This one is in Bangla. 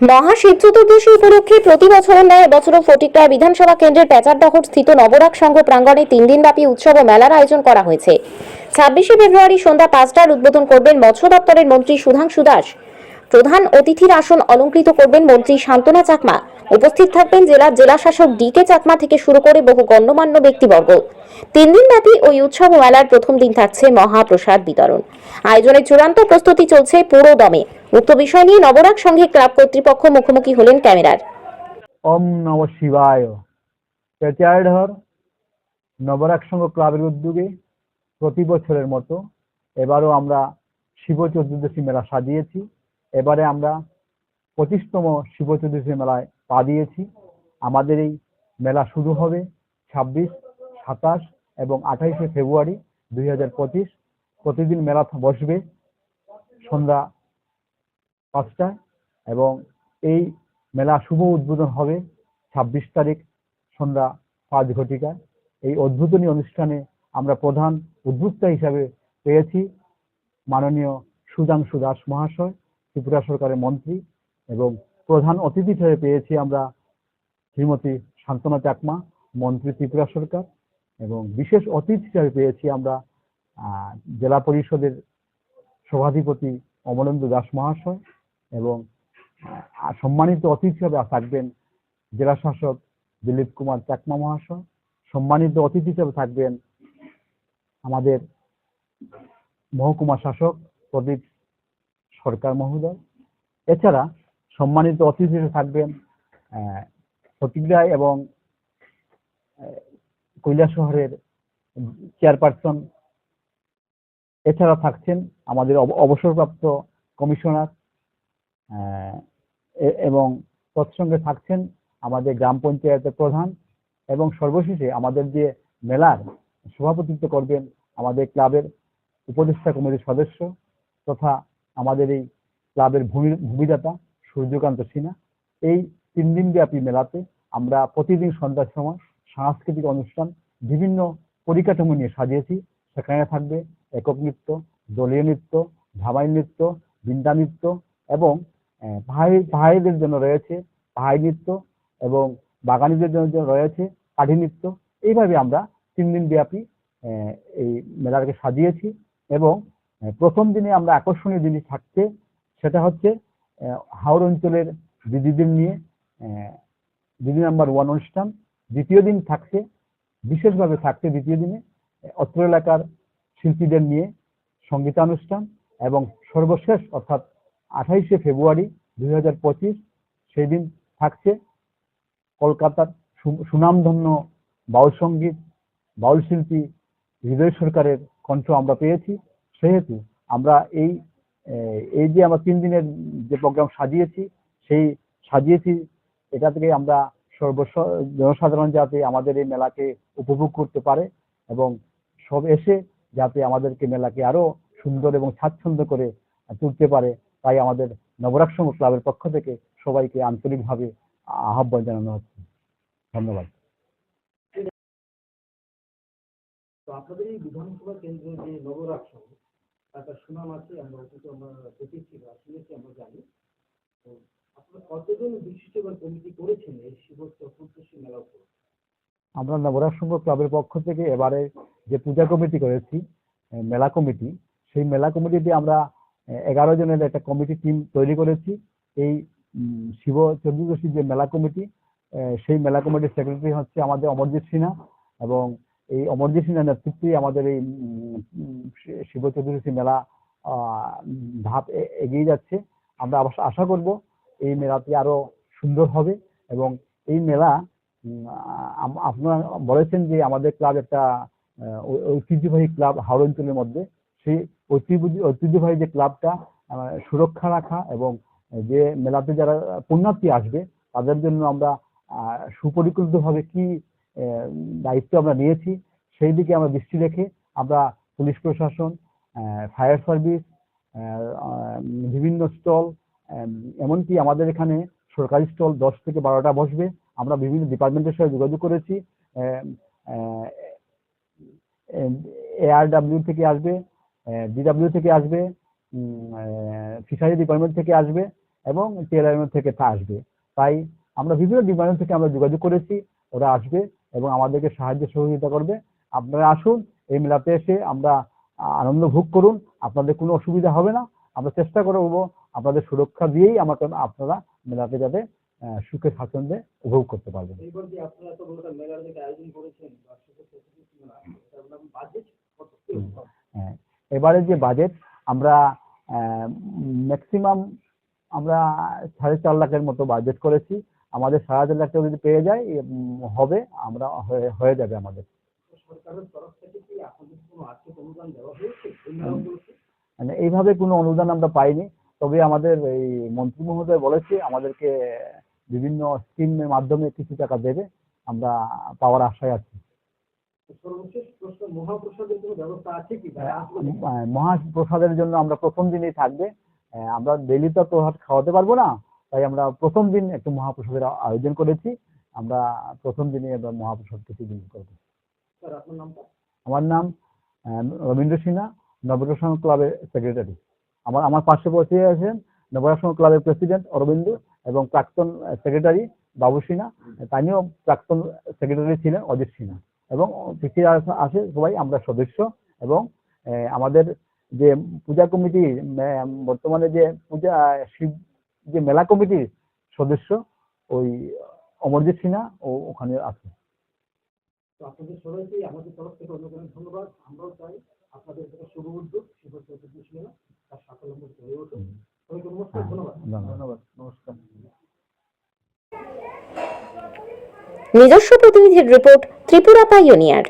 মহাশিব চতুর্দশী উপলক্ষে প্রতি বছরের ন্যায় এবছরও ফটিকরায় বিধানসভা কেন্দ্রের পেচারদহর স্থিত নবরাগ সংঘ প্রাঙ্গণে তিন দিনব্যাপী উৎসব ও মেলার আয়োজন করা হয়েছে। ছাব্বিশে ফেব্রুয়ারি সন্ধ্যা পাঁচটার উদ্বোধন করবেন মৎস্য দপ্তরের মন্ত্রী সুধাংশু দাস। প্রধান অতিথির আসন অলঙ্কৃত করবেন মন্ত্রী শান্তনা চাকমা। উপস্থিত থাকবেন জেলার জেলাশাসক ডি কে চাকমা থেকে শুরু করে বহু গণ্যমান্য ব্যক্তিবর্গ। তিন দিনব্যাপী ওই উৎসব মেলার প্রথম দিন থাকছে মহাপ্রসাদ বিতরণ। আয়োজনের চূড়ান্ত প্রস্তুতি চলছে পুরো দমে উক্ত বিষয় নিয়ে নবরাগ সংঘে ক্লাব কর্তৃপক্ষ মুখোমুখি হলেন ক্যামেরার। ওম নম শিবায়। পেচারঢর নবরাক সংঘ ক্লাবের উদ্যোগে প্রতি বছরের মতো এবারও আমরা শিব চতুর্দশী মেলা সাজিয়েছি। এবারে আমরা পঁচিশতম শিব চতুর্দশী মেলায় পা দিয়েছি। আমাদের এই মেলা শুরু হবে ছাব্বিশ, সাতাশ এবং আঠাইশে ফেব্রুয়ারি দুই হাজার পঁচিশ। প্রতিদিন মেলা বসবে। সন্ধ্যা পাঁচটায় এবং এই মেলা শুভ উদ্বোধন হবে ছাব্বিশ তারিখ, সন্ধ্যা পাঁচ ঘটিকায় এই উদ্বোধনী অনুষ্ঠানে আমরা প্রধান উদ্যোক্তা হিসাবে পেয়েছি মাননীয় সুধাংশু দাস মহাশয়, ত্রিপুরা সরকারের মন্ত্রী এবং প্রধান অতিথি হিসেবে পেয়েছি আমরা শ্রীমতী শান্তনা চাকমা, মন্ত্রী ত্রিপুরা সরকার এবং বিশেষ অতিথি হিসাবে পেয়েছি আমরা জেলা পরিষদের সভাধিপতি অমলেন্দু দাস মহাশয় এবং সম্মানিত অতিথি হিসেবে থাকবেন জেলা শাসক দিলীপ কুমার চাকমা মহাশয়। সম্মানিত অতিথি হিসেবে থাকবেন আমাদের মহকুমা শাসক প্রদীপ সরকার মহোদয়। এছাড়া সম্মানিত অতিথি হিসেবে থাকবেন আহ, ফটিকরায় এবং আহ, কৈলাসহরের চেয়ারপারসন। এছাড়া থাকছেন আমাদের অব- অবসরপ্রাপ্ত কমিশনার এবং তৎসঙ্গে থাকছেন আমাদের গ্রাম পঞ্চায়েতের প্রধান এবং সর্বশেষে আমাদের যে মেলার সভাপতিত্ব করবেন আমাদের ক্লাবের উপদেষ্টা কমিটির সদস্য তথা আমাদের এই ক্লাবের ভূমি, ভূমিদাতা সূর্যকান্ত সিনহা। এই তিন দিন ব্যাপী মেলাতে আমরা প্রতিদিন সন্ধ্যার সময় সাংস্কৃতিক অনুষ্ঠান, বিভিন্ন পরিকাঠামো নিয়ে সাজিয়েছি। সেখানে থাকবে একক নৃত্য, দলীয় নৃত্য ধামাই নৃত্য বৃন্দা নৃত্য এবং আহ, পাহাড়ি পাহাড়িদের জন্য রয়েছে পাহাড়ি নৃত্য এবং বাগানিদের জন্য রয়েছে কাঠি নৃত্য। এইভাবে আমরা তিন দিন ব্যাপী এই মেলাটাকে সাজিয়েছি এবং প্রথম দিনে আমরা আকর্ষণীয় জিনিস থাকছে সেটা হচ্ছে হাওড় অঞ্চলের দিদিদের নিয়ে দিদি নাম্বার ওয়ান অনুষ্ঠান। দ্বিতীয় দিন থাকছে বিশেষভাবে থাকছে দ্বিতীয় দিনে অত্র এলাকার শিল্পীদের নিয়ে সঙ্গীতানুষ্ঠান এবং সর্বশেষ অর্থাৎ আঠাইশে ফেব্রুয়ারি দুই হাজার পঁচিশ সেই দিন থাকছে কলকাতার সুনামধন্য বাউল সংগীত, বাউল শিল্পী হৃদয় সরকারের কণ্ঠ আমরা পেয়েছি। সেহেতু আমরা এই এই যে আমরা তিন দিনের যে প্রোগ্রাম সাজিয়েছি, সেই সাজিয়েছি, এটা থেকে আমরা সর্বস, জনসাধারণ যাতে আমাদের এই মেলাকে উপভোগ করতে পারে এবং সব এসে যাতে আমাদেরকে মেলাকে আরও সুন্দর এবং স্বাচ্ছন্দ্য করে তুলতে পারে। তাই আমাদের নবরাক সংঘ ক্লাবের পক্ষ থেকে সবাইকে আন্তরিকভাবে আহ্বান জানানো হচ্ছে। ধন্যবাদ। তো আপনাদের এই বিধানসভা কেন্দ্রে যে নবরাজ সংঘ একটা সুনাম আছে আমরা অতীত আমরা দেখেছি বা শুনেছি আমরা জানি। তো আপনারা কতজন বিশিষ্ট বা কমিটি করেছেন এই শিব চতুর্দশী মেলা উপর আমরা নবরাজ সংঘ ক্লাবের পক্ষ থেকে এবারে যে পূজা কমিটি করেছি মেলা কমিটি সেই মেলা কমিটিতে আমরা এগারো জনের একটা কমিটি টিম তৈরি করেছি। এই শিব চতুর্দশী যে মেলা কমিটি সেই মেলা কমিটির সেক্রেটারি হচ্ছে আমাদের অমরজিৎ সিনহা এবং এই অমরজিৎ সিনহার নেতৃত্বেই আমাদের এই শিব চতুর্দশী মেলা ধাপ এগিয়ে যাচ্ছে। আমরা আশা করব এই মেলাটি আরও সুন্দর হবে এবং এই মেলা আপনারা বলেছেন যে আমাদের ক্লাব একটা ঐতিহ্যবাহী ক্লাব হাওড় অঞ্চলের মধ্যে। সেই ঐতিহ্যবাহী যে ক্লাবটা সুরক্ষা রাখা এবং যে মেলাতে যারা পুণ্যার্থী আসবে তাদের জন্য আমরা সুপরিকল্পিতভাবে কি দায়িত্ব আমরা নিয়েছি সেই দিকে আমরা দৃষ্টি রেখে আমরা পুলিশ প্রশাসন ফায়ার সার্ভিস বিভিন্ন স্টল এমনকি আমাদের এখানে সরকারি স্টল দশ থেকে বারোটা বসবে আমরা বিভিন্ন ডিপার্টমেন্টের সাথে যোগাযোগ করেছি এআরডাব্লিউ থেকে আসবে ডিডাব্লিউ থেকে আসবে ফিশারি ডিপার্টমেন্ট থেকে আসবে এবং টিএলআইএম থেকে তা আসবে। তাই আমরা বিভিন্ন ডিপার্টমেন্ট থেকে আমরা যোগাযোগ করেছি ওরা আসবে এবং আমাদেরকে সাহায্য সহযোগিতা করবে। আপনারা আসুন এই মেলাতে এসে আমরা আনন্দ ভোগ করুন আপনাদের কোনো অসুবিধা হবে না। আমরা চেষ্টা করব আপনাদের সুরক্ষা দিয়েই আমাকে আপনারা মেলাতে যাতে সুখে স্বাচ্ছন্দ্যে উপভোগ করতে পারবেন। কি হবে? হ্যাঁ, এবারে যে বাজেট আমরা ম্যাক্সিমাম আমরা সাড়ে চার লাখের মতো বাজেট করেছি। আমাদের সাড়ে চার লাখ টাকা যদি পেয়ে যায় হবে, আমরা হয়ে- যাবে আমাদের। মানে এইভাবে কোনো অনুদান আমরা পাইনি। তবে আমাদের এই মন্ত্রী মহোদয় বলেছে, আমাদেরকে বিভিন্ন স্কিমের মাধ্যমে কিছু টাকা দেবে। আমরা পাওয়ার আশায় আছি। মহাপ্রসাদের আহ, মহাপ্রসাদের জন্য আমরা প্রথম দিনই থাকবে। আমরা ডেলি তো প্রসাদ খাওয়াতে পারব না তাই আমরা প্রথম দিন একটু মহাপ্রসাদের আয়োজন করেছি। আমরা প্রথম দিনে আমরা মহাপ্রসাদ কিছু দিন করব আমার নাম রবীন্দ্র সিনহা নবরসং ক্লাবের সেক্রেটারি। আমার আমার পাশে বসে আছেন নবরসং ক্লাবের প্রেসিডেন্ট অরবিন্দ এবং প্রাক্তন সেক্রেটারি বাবু সিনহা। তানিও প্রাক্তন সেক্রেটারি ছিলেন অজিত সিনহা। এবং আসে- আসে সবাই আমরা সদস্য এবং আমাদের যে পূজা কমিটি বর্তমানে যে পূজা শিব যে মেলা কমিটির সদস্য ওই অমরজিৎ সিনহা ও ওখানে আছে। তো আপনাদের সবাইকে আমাদের তরফ থেকে অনেক অনেক ধন্যবাদ। আমরাও চাই আপনাদের একটা শুভ উদ্যোগ শিব চতুর্দশী তার সাফল্য হয়ে উঠুন সবাইকে নমস্কার ধন্যবাদ। ধন্যবাদ। নমস্কার। নিজস্ব প্রতিনিধির রিপোর্ট ত্রিপুরা পাইওনিয়ার।